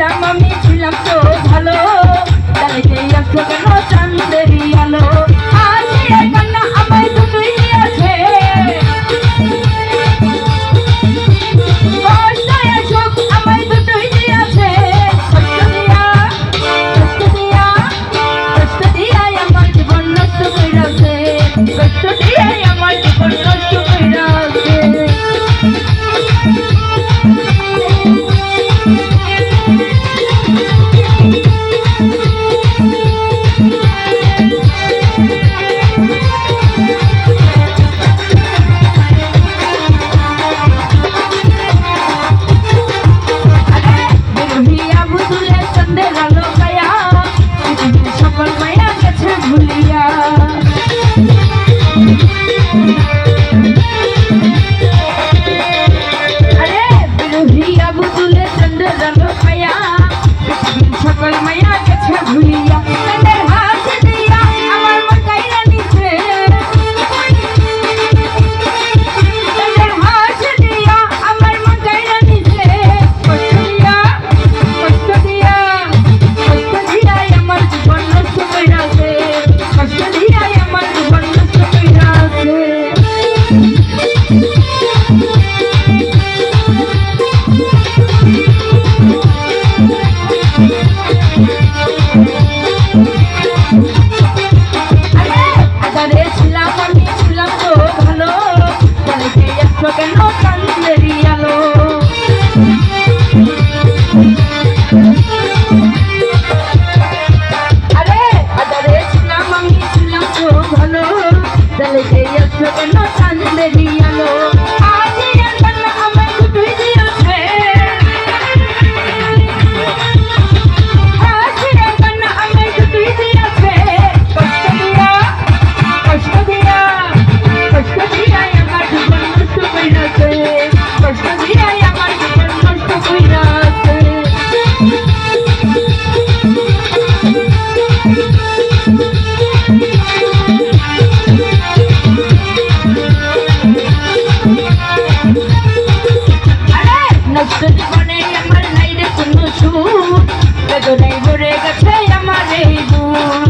ছিলাম আমি ছিলাম তো ভালো। তাহলে কেন চান্দেরি আলো? জীবনে আমার নাই রে কোনো সুখ বেদনাই ভরে গেছে আমার এই দূর